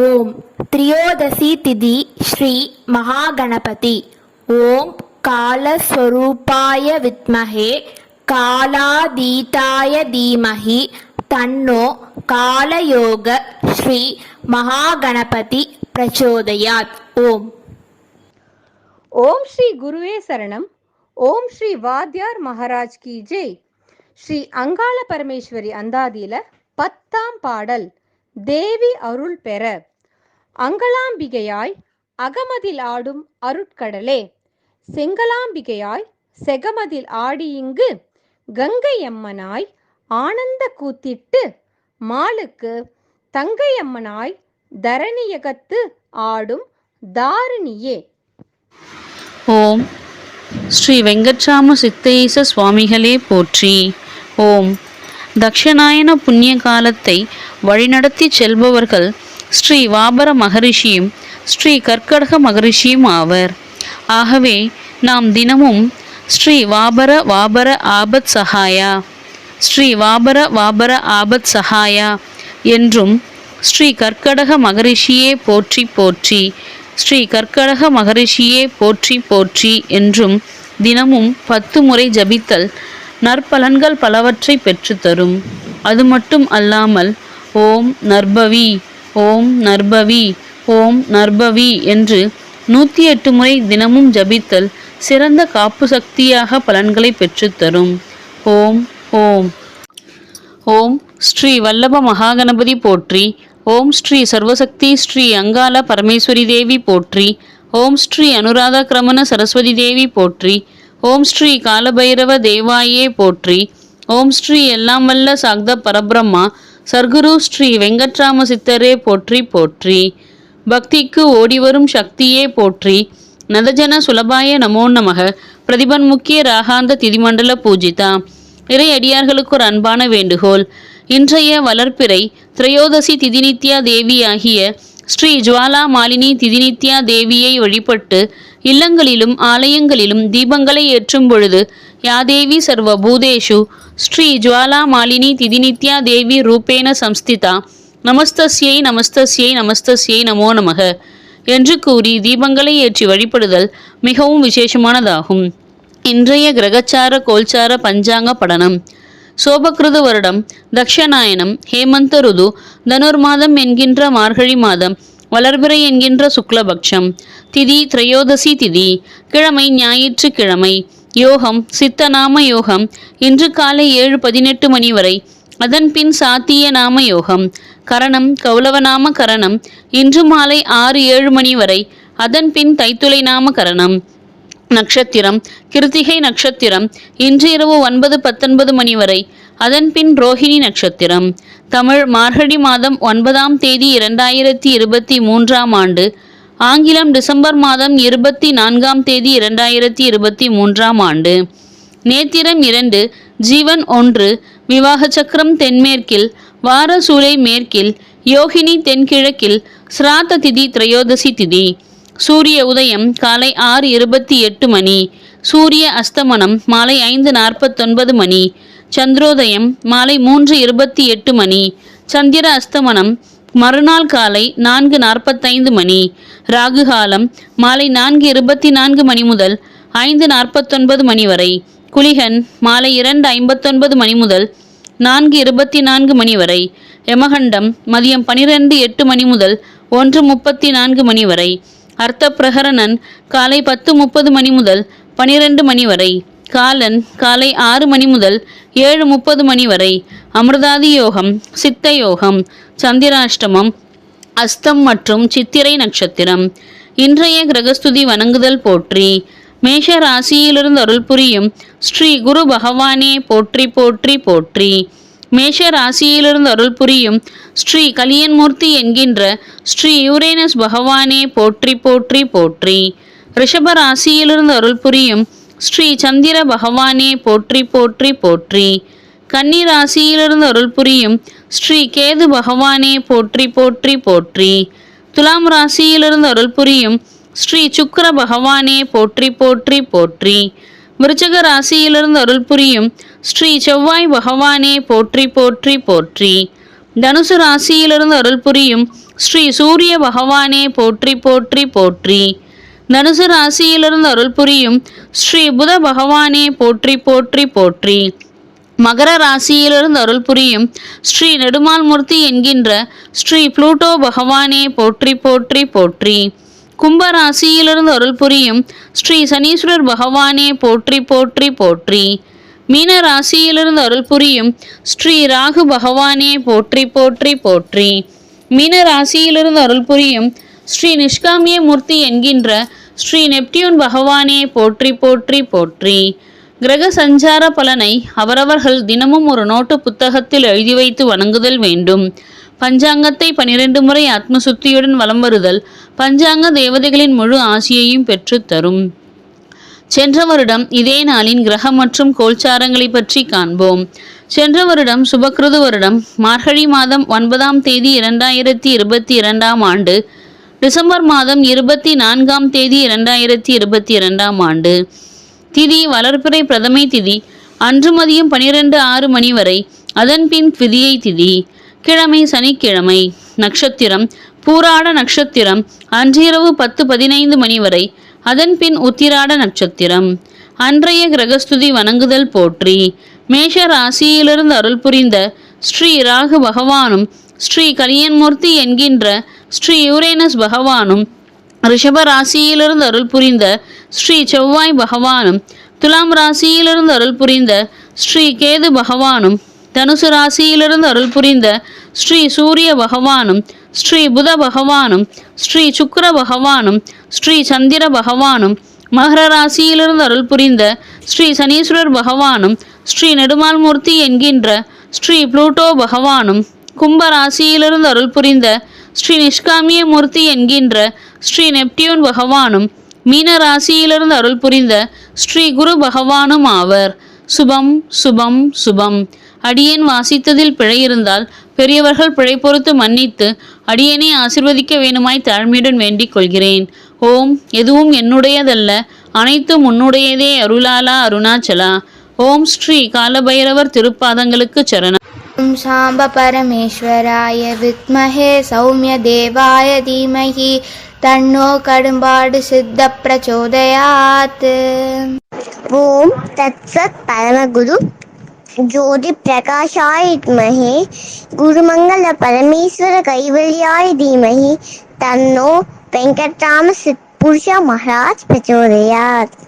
ஓம் திரியோதசி திதி ஸ்ரீ மகாகணபதி. ஓம் காலஸ்வரூபாய வித்மகே காலாதீதாய தீமஹி தன்னோ காலயோக ஸ்ரீ மகாகணபதி பிரச்சோதயாத். ஓம். ஓம் ஸ்ரீ குருவே சரணம். ஓம் ஸ்ரீ வாத்யார் மகாராஜ் கி ஜெய். ஸ்ரீ அங்காள பரமேஸ்வரி அந்தாதியில பத்தாம் பாடல் தேவி அருள் பெற. அங்கலாம்பிகையாய் அகமதில் ஆடும் அருட்கடலே. செங்கலாம்பிகையாய் செகமதில் ஆடி இங்கு கங்கையம்மனாய் ஆனந்த கூத்திட்டு மாலுக்கு தங்கையம்மனாய் தரணியகத்து ஆடும் தாரிணியே. ஓம் ஸ்ரீ வெங்கட்ராம சித்தேச சுவாமிகளே போற்றி. ஓம் தக்ஷநாயன புண்ணிய காலத்தை வழிநடத்தி செல்பவர்கள் ஸ்ரீ வாபர மகரிஷியும் ஸ்ரீ கர்க்கடக மகரிஷியும் ஆவர். ஆகவே நாம் தினமும் ஸ்ரீ வாபர வாபர ஆபத் சஹாயா ஸ்ரீ வாபர வாபர ஆபத் சஹாயா என்றும் ஸ்ரீ கர்க்கடக மகரிஷியே போற்றி போற்றி ஸ்ரீ கர்க்கடக மகரிஷியே போற்றி போற்றி என்றும் தினமும் பத்து முறை ஜபித்தல் நற்பலன்கள் பலவற்றை பெற்றுத்தரும். அது மட்டும் அல்லாமல் ஓம் நர்பவி ஓம் நர்பவி ஓம் நர்பவி என்று நூற்றி எட்டு முறை தினமும் ஜபித்தல் சிறந்த காப்பு சக்தியாக பலன்களை பெற்றுத்தரும் ஓம் ஓம். ஓம் ஸ்ரீ வல்லப மகாகணபதி போற்றி ஓம் ஸ்ரீ சர்வசக்தி ஸ்ரீ அங்காள பரமேஸ்வரி தேவி போற்றி ஓம் ஸ்ரீ அனுராதா கிரமண சரஸ்வதி தேவி போற்றி ஓம் ஸ்ரீ காலபைரவ தேவாயே போற்றி ஓம் ஸ்ரீ எல்லாம் வல்ல சாக்த பரபிரம்மா சர்க்குரு ஸ்ரீ வெங்கட்ராம சித்தரே போற்றி போற்றி. பக்திக்கு ஓடிவரும் சக்தியே போற்றி. நதஜன சுலபாய நமோ நமக. பிரதிபன் முக்கிய ராகாந்த திதிமண்டல பூஜிதா. இறை அடியார்களுக்கு ஒரு அன்பான வேண்டுகோள். இன்றைய வளர்ப்பிறை திரையோதசி திதிநித்யா தேவியாகிய ஸ்ரீ ஜுவாலா மாலினி திதிநித்யா தேவியை வழிபட்டு இல்லங்களிலும் ஆலயங்களிலும் தீபங்களை ஏற்றும் பொழுது யாதேவி சர்வ பூதேஷு ஸ்ரீ ஜுவாலா மாலினி திதிநித்யா தேவி ரூபேன சம்ஸ்திதா நமஸ்தஸ்யை நமஸ்தஸ்யை நமஸ்தஸ்யை நமோ நமக என்று கூறி தீபங்களை ஏற்றி வழிபடுதல் மிகவும் விசேஷமானதாகும். இன்றைய கிரகச்சார கோல்சார பஞ்சாங்க படனம். சோபகிருத வருடம் தக்ஷநாயனம் ஹேமந்த ருது தனுர்மாதம் என்கின்ற மார்கழி மாதம் வளர்பிறை என்கின்ற சுக்லபக்ஷம் திதி திரையோதசி திதி கிழமை ஞாயிற்று கிழமை யோகம் சித்தநாம யோகம் இன்று காலை ஏழு பதினெட்டு மணி வரை அதன் பின் சாத்திய நாம யோகம் கரணம் கௌலவநாம கரணம். இன்று மாலை ஆறு ஏழு மணி வரை அதன் பின் தைத்துளை நாம கரணம். நட்சத்திரம் கிருத்திகை நட்சத்திரம். இன்று இரவு ஒன்பது பத்தொன்பது மணி வரை அதன்பின் ரோஹிணி நட்சத்திரம். தமிழ் மார்கழி மாதம் ஒன்பதாம் தேதி இரண்டாயிரத்தி இருபத்தி மூன்றாம் ஆண்டு ஆங்கிலம் டிசம்பர் மாதம் இருபத்தி நான்காம் தேதி இரண்டாயிரத்தி இருபத்தி மூன்றாம் ஆண்டு. நேத்திரம் இரண்டு ஜீவன் ஒன்று விவாக சக்கரம் தென்மேற்கில் வாரசூலை மேற்கில் யோகினி தென்கிழக்கில் சிராத்த திதி திரையோதசி திதி. சூரிய உதயம் காலை ஆறு இருபத்தி எட்டு மணி சூரிய அஸ்தமனம் மாலை ஐந்து நாற்பத்தொன்பது மணி சந்திரோதயம் மாலை மூன்று இருபத்தி எட்டு மணி சந்திர அஸ்தமனம் மறுநாள் காலை நான்கு நாற்பத்தைந்து மணி. ராகுகாலம் மாலை நான்கு இருபத்தி நான்கு மணி முதல் ஐந்து நாற்பத்தொன்பது மணி வரை. குளிகன் மாலை இரண்டு ஐம்பத்தொன்பது மணி முதல் நான்கு இருபத்தி நான்கு மணி வரை. யமகண்டம் மதியம் பனிரெண்டு எட்டு மணி முதல் ஒன்று முப்பத்தி நான்கு மணி வரை. அர்த்த பிரகரணன் காலை பத்து முப்பது மணி முதல் பனிரெண்டு மணி வரை. காலன் காலை ஆறு மணி முதல் ஏழு முப்பது மணி வரை. அமிர்தாதி யோகம் சித்த யோகம் சந்திராஷ்டமம் அஸ்தம் மற்றும் சித்திரை நட்சத்திரம். இன்றைய கிரகஸ்துதி வணங்குதல் போற்றி. மேஷ ராசியிலிருந்து அருள் புரியும் ஸ்ரீ குரு பகவானே போற்றி போற்றி போற்றி. மேஷ ராசியிலிருந்து அருள் புரியும் ஸ்ரீ கலியன்மூர்த்தி என்கின்ற ஸ்ரீ யூரேனஸ் பகவானே போற்றி போற்றி போற்றி. ரிஷப ராசியிலிருந்து அருள் புரியும் ஸ்ரீ சந்திர பகவானே போற்றி போற்றி போற்றி. கன்னிராசியிலிருந்து அருள் புரியும் ஸ்ரீ கேது பகவானே போற்றி போற்றி போற்றி. துலாம் ராசியிலிருந்து அருள் புரியும் ஸ்ரீ சுக்கர பகவானே போற்றி போற்றி போற்றி. விருச்சக ராசியிலிருந்து அருள் புரியும் ஸ்ரீ செவ்வாய் பகவானே போற்றி போற்றி போற்றி. தனுசு ராசியிலிருந்து அருள் புரியும் ஸ்ரீ சூரிய பகவானே போற்றி போற்றி போற்றி. தனுசு ராசியிலிருந்து அருள் புரியும் ஸ்ரீ புத பகவானே போற்றி போற்றி போற்றி. மகர ராசியிலிருந்து அருள் புரியும் ஸ்ரீ நெடுமால் மூர்த்தி என்கின்ற ஸ்ரீ புளூட்டோ பகவானே போற்றி போற்றி போற்றி. கும்ப ராசியிலிருந்து அருள் புரியும் ஸ்ரீ சனீஸ்வரர் பகவானே போற்றி போற்றி போற்றி. மீன ராசியிலிருந்து அருள் புரியும் ஸ்ரீ ராகு பகவானே போற்றி போற்றி போற்றி. மீன ராசியிலிருந்து அருள் புரியும் ஸ்ரீ நிஷ்காமிய மூர்த்தி என்கின்ற ஸ்ரீ நெப்டியூன் பகவானே போற்றி போற்றி போற்றி. கிரக சஞ்சார பலனை அவரவர்கள் தினமும் ஒரு நோட்டு புத்தகத்தில் எழுதி வைத்து வணங்குதல் வேண்டும். பஞ்சாங்கத்தை பனிரெண்டு முறை ஆத்மசுத்தியுடன் வலம் வருதல் பஞ்சாங்க தேவதைகளின் முழு ஆசியையும் பெற்றுத்தரும் சென்ற வருடம் இதே நாளின் கிரக மற்றும் கோல்சாரங்களை பற்றி காண்போம். சென்ற வருடம் சுபக்கிருது வருடம் மார்கழி மாதம் ஒன்பதாம் தேதி இரண்டாயிரத்தி இருபத்தி இரண்டாம் ஆண்டு டிசம்பர் மாதம் இருபத்தி நான்காம் தேதி இரண்டாயிரத்தி இருபத்தி இரண்டாம் ஆண்டு. திதி வளர்பிறை பிரதமை திதி அன்று மதியம் பனிரெண்டு ஆறு மணி வரை அதன்பின் திதியை திதி. கிழமை சனிக்கிழமை நட்சத்திரம் பூராட நட்சத்திரம் அன்றிரவு பத்து பதினைந்து மணி வரை அதன்பின் உத்திராட நட்சத்திரம். அன்றைய கிரகஸ்துதி வணங்குதல் போற்றி. மேஷ ராசியிலிருந்து அருள் புரிந்த ஸ்ரீ ராகு பகவானும் ஸ்ரீ கலியன்மூர்த்தி என்கின்ற ஸ்ரீ யூரேனஸ் பகவானும் ரிஷப ராசியிலிருந்து அருள் புரிந்த ஸ்ரீ செவ்வாய் பகவானும் துலாம் ராசியிலிருந்து அருள் புரிந்த ஸ்ரீ கேது பகவானும் தனுசு ராசியிலிருந்து அருள் புரிந்த ஸ்ரீ சூரிய பகவானும் ஸ்ரீ புத பகவானும் ஸ்ரீ சுக்கர பகவானும் ஸ்ரீ சந்திர பகவானும் மகர ராசியிலிருந்து அருள் புரிந்த ஸ்ரீ சனீஸ்வரர் பகவானும் ஸ்ரீ நெடுமால்மூர்த்தி என்கின்ற ஸ்ரீ புளூட்டோ பகவானும் கும்ப ராசியிலிருந்து அருள் புரிந்த ஸ்ரீ நிஷ்காமிய மூர்த்தி என்கின்ற ஸ்ரீ நெப்டியூன் பகவானும் மீன ராசியிலிருந்து அருள் புரிந்த ஸ்ரீ குரு பகவானும் ஆவர். சுபம் சுபம் சுபம். அடியேன் வாசித்ததில் பிழை இருந்தால் பெரியவர்கள் பிழை பொறுத்து மன்னித்து அடியேனை ஆசிர்வதிக்க வேணுமாய் தாழ்மையுடன் வேண்டிக் கொள்கிறேன். ஓம் எதுவும் என்னுடையதல்ல அனைத்தும் உன்னுடையதே அருளாலா அருணாச்சலா. ஓம் ஸ்ரீ காலபைரவர் திருப்பாதங்களுக்கு சரணம். ॐ साम्बपरमेश्वराय विद्महे सौम्यदेवाय धीमहि तन्नो कडुम्बाडु सिद्धप्रचोदयात् ॐ तत्सत् परमगुरु ஜோதி பிரகாஷாய வித்மகே குருமங்கள பரமேஸ்வர கைவல்யாய தீமகி தன்னோ வெங்கட்ராம சித் புருஷா மகாராஜ் பிரச்சோதயாத்